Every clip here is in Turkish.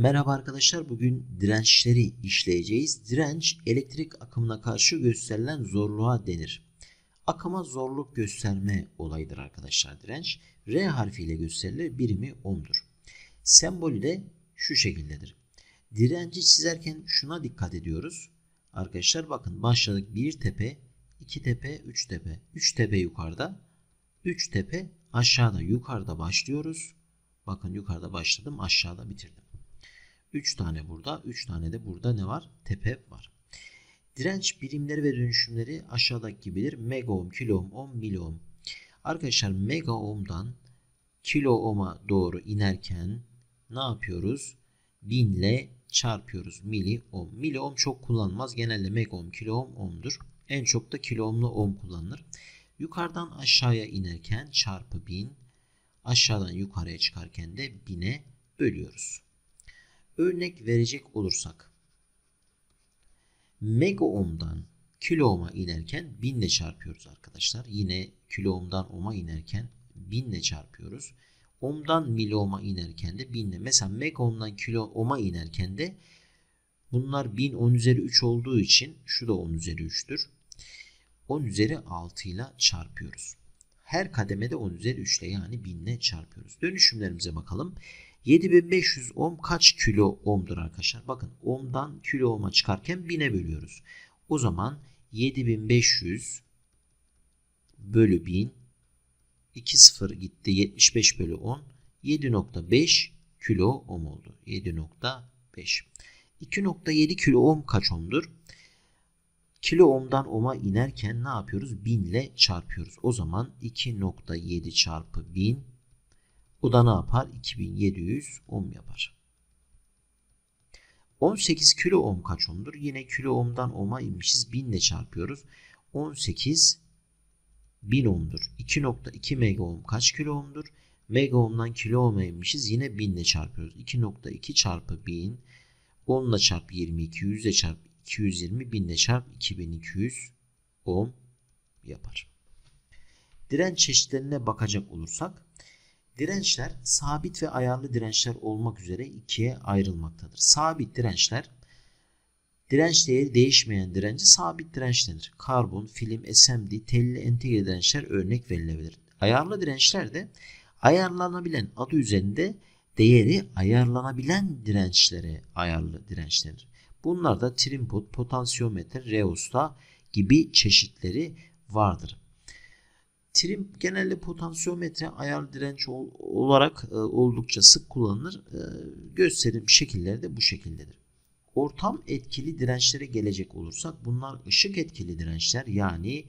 Merhaba arkadaşlar. Bugün dirençleri işleyeceğiz. Direnç elektrik akımına karşı gösterilen zorluğa denir. Akıma zorluk gösterme olayıdır arkadaşlar direnç. R harfiyle gösterilir. Birimi ohm'dur. Sembolü de şu şekildedir. Direnci çizerken şuna dikkat ediyoruz. Arkadaşlar bakın başladık bir tepe, iki tepe, üç tepe. Üç tepe yukarıda, üç tepe aşağıda. Yukarıda başlıyoruz. Bakın yukarıda başladım, aşağıda bitirdim. 3 tane burada, 3 tane de burada ne var? Tepe var. Direnç birimleri ve dönüşümleri aşağıdaki gibidir. Mega ohm, kilo ohm, ohm, mili ohm. Arkadaşlar mega ohm'dan kilo ohm'a doğru inerken ne yapıyoruz? 1000 ile çarpıyoruz. Mili ohm. Mili ohm çok kullanmaz. Genelde mega ohm, kilo ohm, ohm'dur. En çok da kilo ohm'lu ohm kullanılır. Yukarıdan aşağıya inerken çarpı 1000, aşağıdan yukarıya çıkarken de 1000'e bölüyoruz. Örnek verecek olursak mega ohm'dan kilo ohm'a inerken 1000 ile çarpıyoruz arkadaşlar. Yine kilo ohm'dan ohm'a inerken 1000 ile çarpıyoruz. Ohm'dan mili ohm'a inerken de 1000 ile. Mesela mega ohm'dan kilo ohm'a inerken de bunlar 1000 10 üzeri 3 olduğu için şu da 10 üzeri 3'tür. 10 üzeri 6 ile çarpıyoruz. Her kademede 10 üzeri 3 ile yani 1000 ile çarpıyoruz. Dönüşümlerimize bakalım. 7500 ohm kaç kilo ohm'dur arkadaşlar? Bakın ohm'dan kilo ohm'a çıkarken 1000'e bölüyoruz. O zaman 7500 bölü 1000 2 sıfır gitti 75 bölü 10 7.5 kilo ohm oldu. 7.5 2.7 kilo ohm kaç ohm'dur? Kilo ohm'dan ohm'a inerken ne yapıyoruz? 1000 ile çarpıyoruz. O zaman 2.7 çarpı 1000 bu da ne yapar? 2700 ohm yapar. 18 kilo ohm kaç ohm'dur? Yine kilo ohm'dan ohm'a inmişiz. 1000 ile çarpıyoruz. 18 1000 ohm'dur. 2.2 mega ohm kaç kilo ohm'dur? Mega ohm'dan kilo ohm'a inmişiz. Yine 1000 ile çarpıyoruz. 2.2 çarpı 1000 10 ile çarp 22 100 ile çarp 220 1000 ile çarp 2200 ohm yapar. Direnç çeşitlerine bakacak olursak Dirençler sabit ve ayarlı dirençler olmak üzere ikiye ayrılmaktadır. Sabit dirençler direnç değeri değişmeyen direnci sabit direnç denir. Karbon, film, SMD, telli entegre dirençler örnek verilebilir. Ayarlı dirençler de ayarlanabilen adı üzerinde değeri ayarlanabilen dirençlere ayarlı direnç denir. Bunlar da trimpot, potansiyometre, reusta gibi çeşitleri vardır. Trim genelde potansiyometre ayar direnç olarak e, oldukça sık kullanılır. E, gösterim şekilleri de bu şekildedir. Ortam etkili dirençlere gelecek olursak bunlar ışık etkili dirençler yani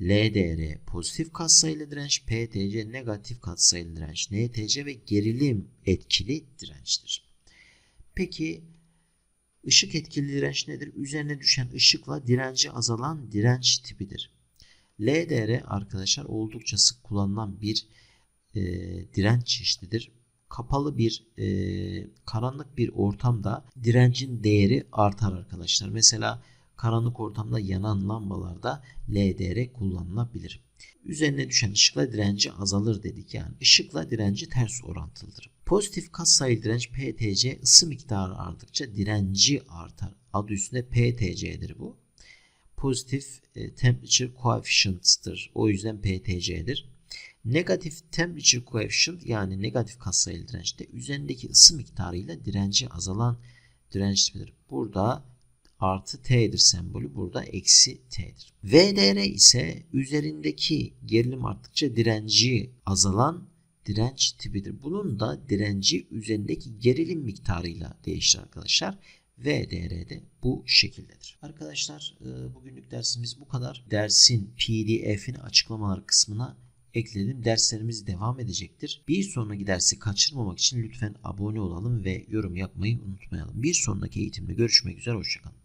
LDR pozitif katsayılı direnç, PTC negatif katsayılı direnç, NTC ve gerilim etkili dirençtir. Peki ışık etkili direnç nedir? Üzerine düşen ışıkla direnci azalan direnç tipidir. LDR arkadaşlar oldukça sık kullanılan bir e, direnç çeşididir. Kapalı bir e, karanlık bir ortamda direncin değeri artar arkadaşlar. Mesela karanlık ortamda yanan lambalarda LDR kullanılabilir. Üzerine düşen ışıkla direnci azalır dedik yani. Işıkla direnci ters orantılıdır. Pozitif katsayılı direnç PTC ısı miktarı arttıkça direnci artar. Adı üstünde PTC'dir bu pozitif e, temperature coefficient'tır. O yüzden PTC'dir. Negatif temperature coefficient yani negatif katsayılı dirençte üzerindeki ısı miktarıyla direnci azalan direnç tipidir. Burada artı T'dir sembolü. Burada eksi T'dir. VDR ise üzerindeki gerilim arttıkça direnci azalan direnç tipidir. Bunun da direnci üzerindeki gerilim miktarıyla değişir arkadaşlar. VDR'de bu şekildedir. Arkadaşlar e, bugünlük dersimiz bu kadar. Dersin pdf'ini açıklamalar kısmına ekledim. Derslerimiz devam edecektir. Bir sonraki dersi kaçırmamak için lütfen abone olalım ve yorum yapmayı unutmayalım. Bir sonraki eğitimde görüşmek üzere. Hoşçakalın.